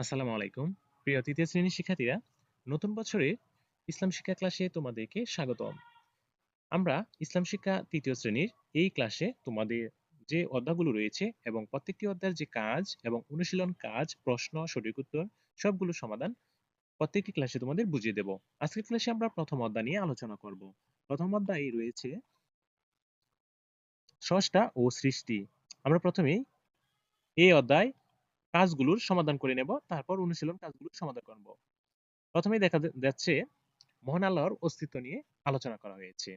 আসসালামু আলাইকুম। প্রিয় তৃতীয় শ্রেণির শিক্ষার্থীরা, নতুন বছরে ইসলাম শিক্ষা ক্লাসে তোমাদেরকে স্বাগতম। আমরা ইসলাম শিক্ষা তৃতীয় শ্রেণির এই ক্লাসে তোমাদের যে অধ্যায়গুলো রয়েছে এবং প্রত্যেকটি অধ্যায়ের যে কাজ এবং অনুশীলন কাজ, প্রশ্ন, সঠিক উত্তর, সবগুলো সমাধান প্রত্যেকটি ক্লাসে তোমাদের বুঝিয়ে দেব। আজকের ক্লাসে আমরা প্রথম অধ্যায় নিয়ে আলোচনা করব। প্রথম অধ্যায়ে রয়েছে ষষ্ঠা ও সৃষ্টি। আমরা প্রথমেই এই অধ্যায় কাজগুলোর সমাধান করে নেব, তারপর অনুশীলন কাজগুলোর সমাধান করব। প্রথমেই দেখা যাচ্ছে মহান অস্তিত্ব নিয়ে আলোচনা করা হয়েছে।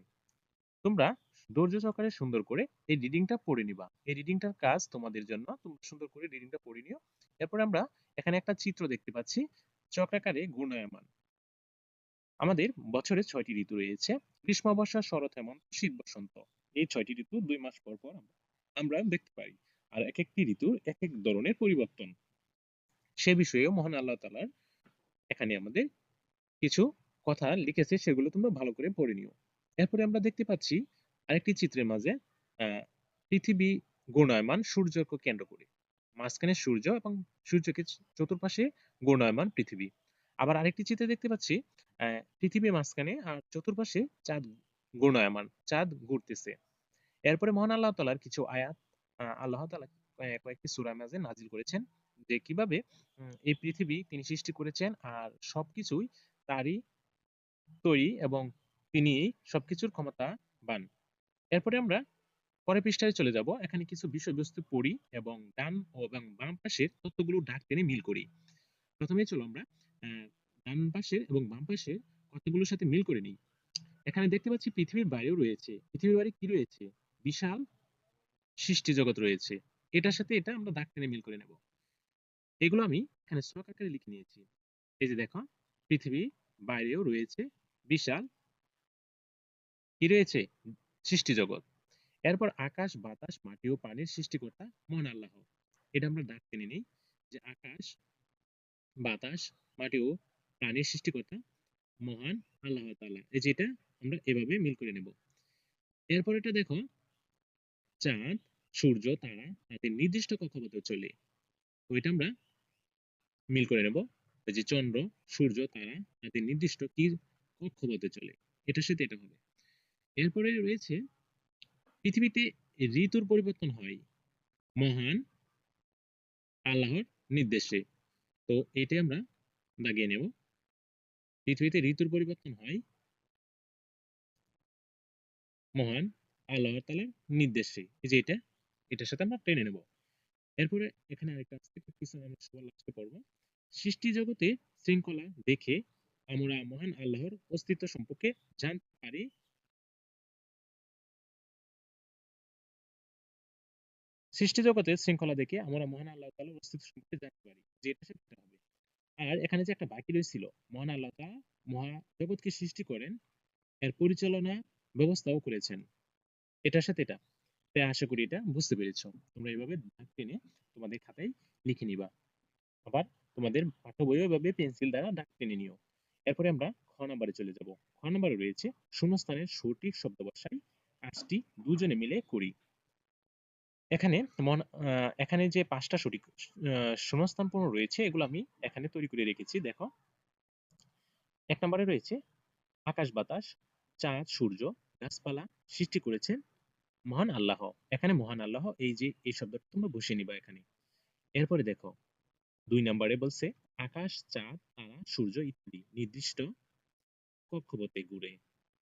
তোমরা ধৈর্য সহকারে সুন্দর করে এই রিডিংটা পড়ে নিবা। এই রিডিংটার কাজ তোমাদের জন্য, তোমরা সুন্দর করে রিডিংটা পড়ে নিও। এরপর আমরা এখানে একটা চিত্র দেখতে পাচ্ছি, চক্রাকারে গুণায়মান আমাদের বছরে ছয়টি ঋতু রয়েছে গ্রীষ্ম বর্ষা শরৎ হেমন্ত, শীত বসন্ত। এই ছয়টি ঋতু দুই মাস পর পর আমরা দেখতে পাই আর এক একটি ঋতুর এক এক ধরনের পরিবর্তন। সে বিষয়েও মহান আল্লাহ তালার এখানে আমাদের কিছু কথা লিখেছে, সেগুলো তোমরা ভালো করে পড়ে নিও। এরপরে আমরা দেখতে পাচ্ছি আরেকটি চিত্রের মাঝে পৃথিবী গুণায়মান সূর্যকে কেন্দ্র করে। মাঝখানে সূর্য এবং সূর্যকে চতুর্পাশে গুণায়মান পৃথিবী। আবার আরেকটি চিত্রে দেখতে পাচ্ছি আহ পৃথিবী মাঝখানে আর চতুর্পাশে চাঁদ গুণায়মান চাঁদ ঘুরতেছে। এরপরে মহান আল্লাহ তালার কিছু আয়াত আল্লাহ তালা কয়েকটি সূরা মাঝে নাজিল করেছেন যে কীভাবে এই পৃথিবী তিনি সৃষ্টি করেছেন আর সবকিছুই তারই তৈরি এবং তিনি সবকিছুর ক্ষমতা বান এরপরে আমরা পরের পৃষ্ঠায় চলে যাব। এখানে কিছু বিষয়বস্তু পড়ি এবং ডান এবং বাম পাশের তথ্যগুলো ডাক টেনে মিল করি। প্রথমে চলো আমরা ডান পাশের এবং বাম পাশের কথাগুলোর সাথে মিল করে নিই। এখানে দেখতে পাচ্ছি পৃথিবীর বাইরেও রয়েছে। পৃথিবীর বাইরে কি রয়েছে? বিশাল সৃষ্টি জগৎ রয়েছে। এটার সাথে এটা আমরা দাগ টেনে মিল করে নেব। এগুলো আমি এখানে শ্লোক আকারে লিখে নিয়েছি। এই যে দেখো, পৃথিবী বাইরেও রয়েছে, বিশাল। কি রয়েছে? সৃষ্টি জগৎ এরপর আকাশ, বাতাস, মাটি ও পানির সৃষ্টিকর্তা মহান আল্লাহ। এটা আমরা দাগ টেনে নিই যে আকাশ, বাতাস, মাটি ও প্রাণীর সৃষ্টিকর্তা মহান আল্লাহ তাআলা। এই যেটা আমরা এভাবে মিল করে নেব। এরপর এটা দেখো, চাঁদ সূর্য, তারা তাদের নির্দিষ্ট কক্ষপথে চলে। তো এটা আমরা মিল করে নেব যে চন্দ্র, সূর্য, তারা তাদের নির্দিষ্ট কি কক্ষপথে চলে। এটার সাথে এটা হবে। এরপরে রয়েছে, পৃথিবীতে ঋতুর পরিবর্তন হয় মহান আল্লাহর নির্দেশে। তো এটাই আমরা দাগিয়ে নেব। পৃথিবীতে ঋতুর পরিবর্তন হয় মহান আল্লাহ তালার নির্দেশে। এই যে এটা এটার সাথে আমরা টেনে নেব। এরপরে এখানে আরেকটা আসছে কিছু আমরা সবার লাস্টে পড়ব। সৃষ্টি জগতে শৃঙ্খলা দেখে আমরা মহান আল্লাহর অস্তিত্ব সম্পর্কে জানতে পারি। সৃষ্টি জগতে শৃঙ্খলা দেখে আমরা মহান আল্লাহ তাআলার অস্তিত্ব সম্পর্কে জানতে পারি, যে এটা সেটা হবে। আর এখানে যে একটা বাকি রয়েছিল, মহান আল্লাহ তাআলা মহা জগৎকে সৃষ্টি করেন, এর পরিচালনা ব্যবস্থাও করেছেন। এটার সাথে এটা। তাই আশা করি এটা বুঝতে পেরেছ। তোমরা এইভাবে দাগ টেনে তোমাদের খাতায় লিখে নিবা। আবার তোমাদের পাঠ্য বইও এভাবে পেন্সিল দ্বারা দাগ টেনে নিও। এরপরে আমরা খ নাম্বারে চলে যাব। খ নাম্বারে রয়েছে শূন্যস্থানের সঠিক শব্দ বসাই কাজটি দুজনে মিলে করি। এখানে এখানে যে পাঁচটা সঠিক শূন্যস্থান পূর্ণ রয়েছে, এগুলো আমি এখানে তৈরি করে রেখেছি, দেখো। এক নম্বরে রয়েছে আকাশ বাতাস, চাঁদ, সূর্য, গাছপালা সৃষ্টি করেছেন মহান আল্লাহ, এখানে মহান আল্লাহ, এই যে, এই শব্দটা তোমরা বসে নিবা এখানে। এরপরে দেখো, দুই নম্বরে বলছে, আকাশ, চাঁদ, তারা, সূর্য ইত্যাদি, নির্দিষ্ট কক্ষপথে ঘুরে,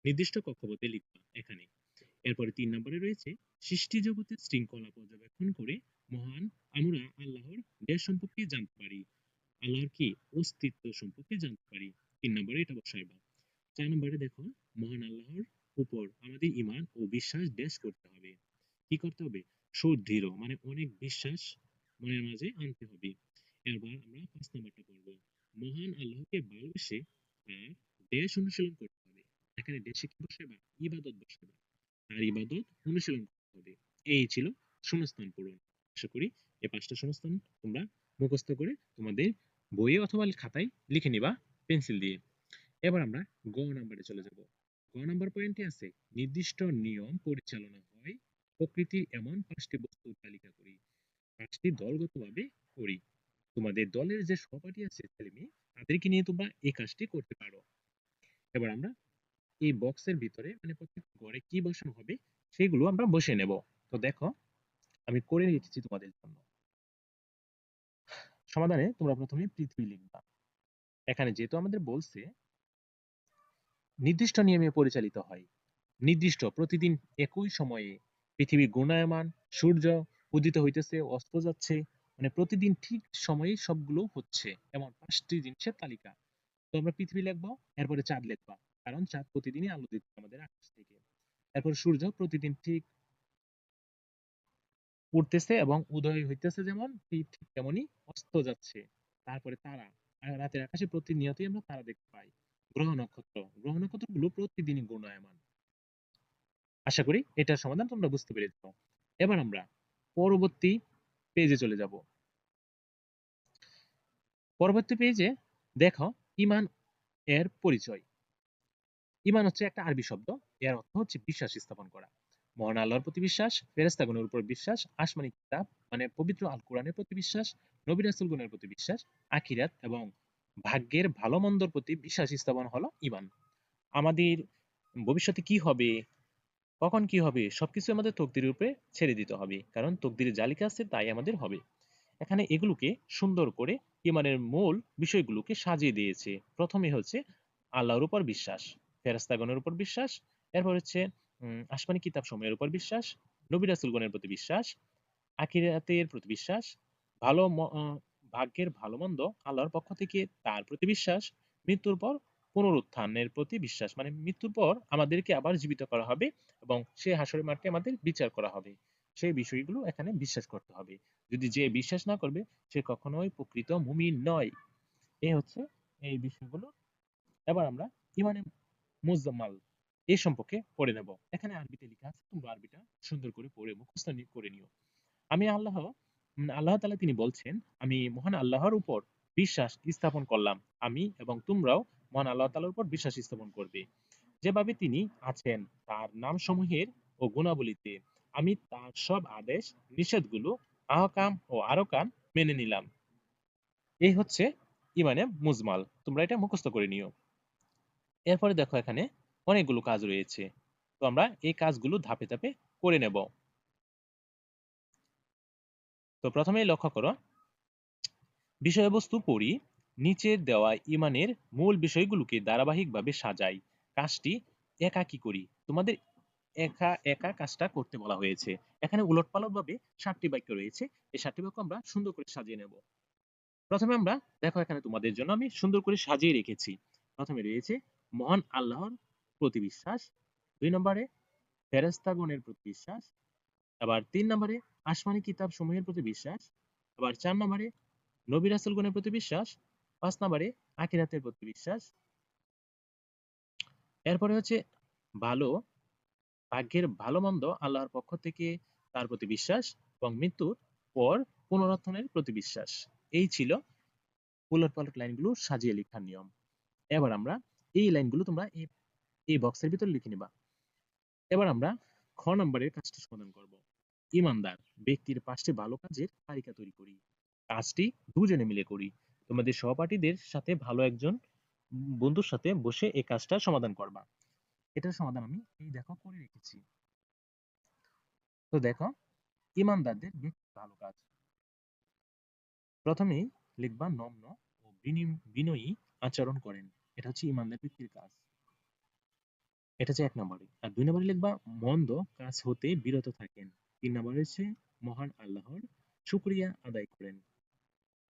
নির্দিষ্ট কক্ষপথে লিখবা এখানে। এরপরে তিন নম্বরে রয়েছে, সৃষ্টি জগতের শৃঙ্খলা পর্যবেক্ষণ করে মহান আমরা আল্লাহর দেশ সম্পর্কে জানতে পারি। আল্লাহর কি? অস্তিত্ব সম্পর্কে জানতে পারি। তিন নম্বরে এটা বসাইবা। চার নম্বরে দেখো, মহান আল্লাহর উপর আমাদের ইমান ও বিশ্বাস দেশ করতে হবে। কি করতে হবে? সুদৃঢ় মানে অনেক বিশ্বাস মনের মাঝে আনতে হবে। এবার আমরা পাঁচ নম্বরটা পড়ব। মহান আল্লাহকে ভালোবেসে তার দেশ অনুশীলন করতে হবে। এখানে দেশে কি বসাবা? ইবাদত বসাবা। আর ইবাদত অনুশীলন করতে হবে। এই ছিল শূন্যস্থান পূরণ। আশা করি এই পাঁচটা শূন্যস্থান তোমরা মুখস্থ করে তোমাদের বইয়ে অথবা খাতায় লিখে নিবা পেন্সিল দিয়ে। এবার আমরা গ নাম্বারে চলে যাব। গ নাম্বার পয়েন্টে আছে, নির্দিষ্ট নিয়ম পরিচালনা হয় প্রকৃতির এমন পাঁচটি বস্তুর তালিকা করি। পাঁচটি দলগতভাবে করি। তোমাদের দলের যে সহপাঠী আছে, ছেলে মেয়ে, তাদেরকে নিয়ে তোমরা এই কাজটি করতে পারো। এবার আমরা এই বক্সের ভিতরে মানে প্রত্যেক ঘরে কি বসানো হবে, সেগুলো আমরা বসে নেব। তো দেখো, আমি করে রেখেছি তোমাদের জন্য। সমাধানে তোমরা প্রথমে পৃথিবী লিখবা। এখানে যেহেতু আমাদের বলছে নির্দিষ্ট নিয়মে পরিচালিত হয়। নির্দিষ্ট প্রতিদিন একই সময়ে পৃথিবী ঘূর্ণায়মান, সূর্য উদিত হইতেছে, অস্ত যাচ্ছে মানে প্রতিদিন ঠিক সময়ে সবগুলো হচ্ছে। এমন পাঁচটি জিনিসের তালিকা। তো আমরা পৃথিবী লিখব, এরপরে চাঁদ লিখবা, কারণ চাঁদ প্রতিদিনই আলো দিচ্ছে আমাদের আকাশ থেকে। এরপর সূর্য প্রতিদিন ঠিক উঠতেছে এবং উদয় হইতেছে যেমন ঠিক তেমনই অস্ত যাচ্ছে। তারপরে তারা রাতের আকাশে প্রতিনিয়তই আমরা তারা দেখতে পাই। গ্রহ নক্ষত্র গ্রহ নক্ষত্রগুলো প্রতিদিনই ঘূর্ণায়মান। আশা করি এটার সমাধান তোমরা বুঝতে পেরেছ। এবার আমরা পরবর্তী পেজে চলে যাব। পরবর্তী পেজে দেখো ইমান এর পরিচয়। ইমান হচ্ছে একটা আরবি শব্দ। এর অর্থ হচ্ছে বিশ্বাস স্থাপন করা। মহান আল্লাহর প্রতি বিশ্বাস ফেরেস্তাগণের উপর বিশ্বাস, আসমানি কিতাব মানে পবিত্র আল কোরআনের প্রতি বিশ্বাস, নবী রাসূলগণের প্রতি বিশ্বাস, আখিরাত এবং ভাগ্যের ভালো মন্দর প্রতি বিশ্বাস স্থাপন হলো ইমান আমাদের ভবিষ্যতে কি হবে? কখন কি হবে? সবকিছু আমাদের তকদিরের উপরে ছেড়ে দিতে হবে। কারণ তকদিরে যা লেখা আছে তাই আমাদের হবে। এখানে এগুলোকে সুন্দর করে ইমানের মূল বিষয়গুলোকে সাজিয়ে দিয়েছে। প্রথমে হচ্ছে আল্লাহর উপর বিশ্বাস ফেরেস্তাগণের উপর বিশ্বাস, এরপর হচ্ছে আসমানি কিতাব সময়ের উপর বিশ্বাস, নবী রাসূলগণের প্রতি বিশ্বাস, আখিরাতের প্রতি বিশ্বাস, ভালো ভাগ্যের ভালো মন্দ আল্লাহর পক্ষ থেকে তার প্রতি বিশ্বাস, মৃত্যুর পর পুনরুত্থানের প্রতি বিশ্বাস। মানে মৃত্যুর পর আমাদেরকে আবার জীবিত করা হবে এবং সে হাসরের মাঠে আমাদের বিচার করা হবে। সেই বিষয়গুলো এখানে বিশ্বাস করতে হবে। যদি যে বিশ্বাস না করবে, সে কখনোই প্রকৃত মুমিন নয়। এই হচ্ছে এই বিষয়গুলো। এবার আমরা ইমানে মুজাম্মাল এই সম্পর্কে পড়ে নেব। এখানে আরবিতে লেখা আছে, তোমরা আরবিটা সুন্দর করে পড়ে মুখস্থ করে নিও। আমি আল্লাহ আল্লাহ তাআলা তিনি বলছেন, আমি মহান আল্লাহর উপর বিশ্বাস স্থাপন করলাম। আমি এবং তোমরাও মহান আল্লাহ তাআলার উপর বিশ্বাস স্থাপন করবে। যেভাবে তিনি আছেন, তার নাম সমূহের ও গুণাবলীতে আমি তার সব আদেশ, নিষেধগুলো, আহকাম ও আরকাম মেনে নিলাম। এই হচ্ছে ইমানে মুজমাল। তোমরা এটা মুখস্থ করে নিও। এরপরে দেখো এখানে অনেকগুলো কাজ রয়েছে। তো আমরা এই কাজগুলো ধাপে ধাপে করে নেব। তো প্রথমেই লক্ষ্য করো। বিষয়বস্তু পড়ি নিচের দেওয়া ইমানের মূল বিষয়গুলোকে ধারাবাহিকভাবে সাজাই। কাজটি একা কি করি। তোমাদের একা একা কাজটা করতে বলা হয়েছে। এখানে উলটপালট ভাবে সাতটি বাক্য রয়েছে। এই সাতটি বাক্য আমরা সুন্দর করে সাজিয়ে নেব। প্রথমে আমরা, দেখো এখানে তোমাদের জন্য আমি সুন্দর করে সাজিয়ে রেখেছি। প্রথমে রয়েছে, মহান আল্লাহর প্রতি বিশ্বাস। দুই নম্বরে ফেরেস্তাগণের প্রতি বিশ্বাস। আবার তিন নম্বরে আসমানি কিতাব সমূহের প্রতি বিশ্বাস, আবার চার নম্বরে নবী রাসূলগণের প্রতি বিশ্বাস, পাঁচ নম্বরে আখিরাতের প্রতি বিশ্বাস। এরপরে হচ্ছে ভালো, ভাগ্যের ভালো মন্দ আল্লাহর পক্ষ থেকে তার প্রতি বিশ্বাস এবং মৃত্যুর পর পুনরুত্থানের প্রতি বিশ্বাস। এই ছিল উলট পালট লাইনগুলো সাজিয়ে লেখার নিয়ম। এবার আমরা এই লাইনগুলো তোমরা এই বক্সের ভিতরে লিখে নিবা। এবার আমরা খ নম্বরের কাজটি সমাধান করব। ইমানদার ব্যক্তির পাঁচটি ভালো কাজের তালিকা তৈরি করি। কাজটি দুজনে মিলে করি। তোমাদের সহপাঠীদের সাথে ভালো একজন বন্ধুর সাথে বসে এই কাজটা সমাধান করবা। এটার সমাধান আমি এই দেখো করে রেখেছি। তো দেখো, ইমানদারদের ভালো কাজ। প্রথমেই লিখবা নম্র ও বিনি- বিনয়ী আচরণ করেন। এটা হচ্ছে ইমানদার ব্যক্তির কাজ। এটা হচ্ছে এক নম্বরে। আর দুই নম্বরে লিখবা, মন্দ কাজ হতে বিরত থাকেন। তিন নম্বরে হচ্ছে মহান আল্লাহর শুকরিয়া আদায় করেন।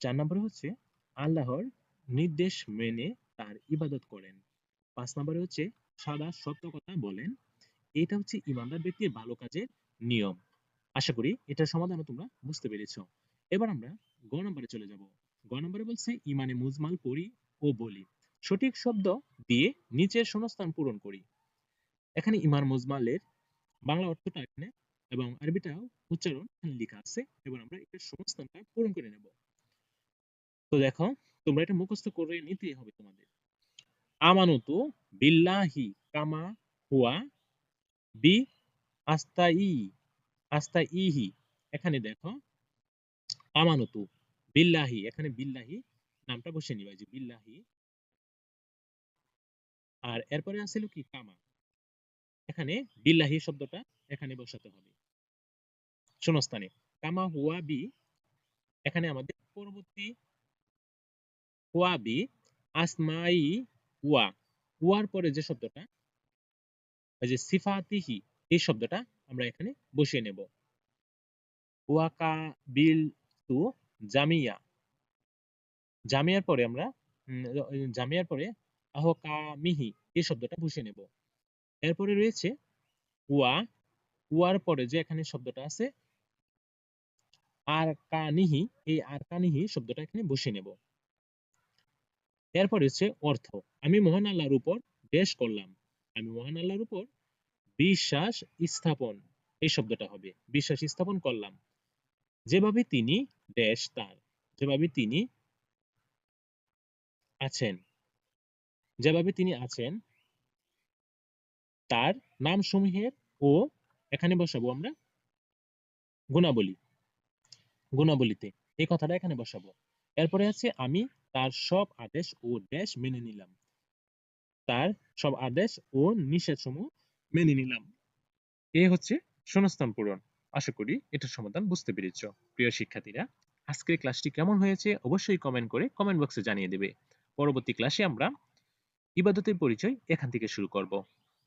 চার নম্বরে হচ্ছে আল্লাহর নির্দেশ মেনে তার ইবাদত করেন। পাঁচ নম্বরে হচ্ছে সাদা সত্য কথা বলেন। এটা হচ্ছে ইমানদার ব্যক্তির ভালো কাজের নিয়ম। আশা করি এটার সমাধানও তোমরা বুঝতে পেরেছ। এবার আমরা গ নম্বরে চলে যাব। গ নম্বরে বলছে, ইমানে মুজমাল পড়ি ও বলি। সঠিক শব্দ দিয়ে নিচের শূন্যস্থান পূরণ করি। এখানে ইমান মুজমালের বাংলা অর্থটা এখানে এবং আরবিটাও উচ্চারণ লেখা আছে, এবার আমরা এটার শূন্যস্থানটা পূরণ করে নেব। তো দেখো, তোমরা এটা মুখস্থ করে নিতেই হবে তোমাদের। আমানুতু বিল্লাহি কামা হুয়া বি আস্তাই, আস্তাইহি। এখানে দেখো, আমানুতু বিল্লাহি, এখানে বিল্লাহি নামটা বসে নিবা যে বিল্লাহি। আর এরপরে আছিল কি? কামা। এখানে বিল্লাহি শব্দটা এখানে বসাতে হবে। শূন্যস্থানে। কামা হুয়া বি এখানে আমাদের পরবর্তী হুয়া বি আসমাই ওয়া ওয়ার পরে যে শব্দটা, এই যে সিফাতিহি, এই শব্দটা আমরা এখানে বসিয়ে নেব। ওয়াকা বিল তু জামিয়া। জামিয়ার পরে আমরা জামিয়ার পরে আহকা মিহি এই শব্দটা বসিয়ে নেব। এরপরে রয়েছে ওয়া ওয়ার পরে যে এখানে শব্দটা আছে আর কানিহি এই আর কানিহি শব্দটা এখানে বসিয়ে নেব। এরপর হচ্ছে অর্থ। আমি মহান আল্লাহর উপর দেশ করলাম। আমি মহান আল্লাহর উপর বিশ্বাস স্থাপন, এই শব্দটা হবে। বিশ্বাস স্থাপন করলাম। যেভাবে তিনি দেশ তার, যেভাবে তিনি আছেন, যেভাবে তিনি আছেন, তার নাম সমূহের ও এখানে বসাবো আমরা গুণাবলী। গুণাবলীতে। এই কথাটা এখানে বসাবো। এরপরে আছে, আমি তার সব আদেশ ও ড্যাশ মেনে নিলাম। তার সব আদেশ ও নিষেধ সমূহ মেনে নিলাম। এ হচ্ছে শূন্যস্থান পূরণ। আশা করি এটার সমাধান বুঝতে পেরেছ। প্রিয় শিক্ষার্থীরা, আজকের ক্লাসটি কেমন হয়েছে অবশ্যই কমেন্ট করে কমেন্ট বক্সে জানিয়ে দেবে। পরবর্তী ক্লাসে আমরা ইবাদতের পরিচয় এখান থেকে শুরু করব।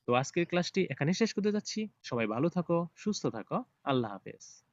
তো আজকের ক্লাসটি এখানে শেষ করতে যাচ্ছি। সবাই ভালো থাকো, সুস্থ থাকো। আল্লাহ হাফেজ।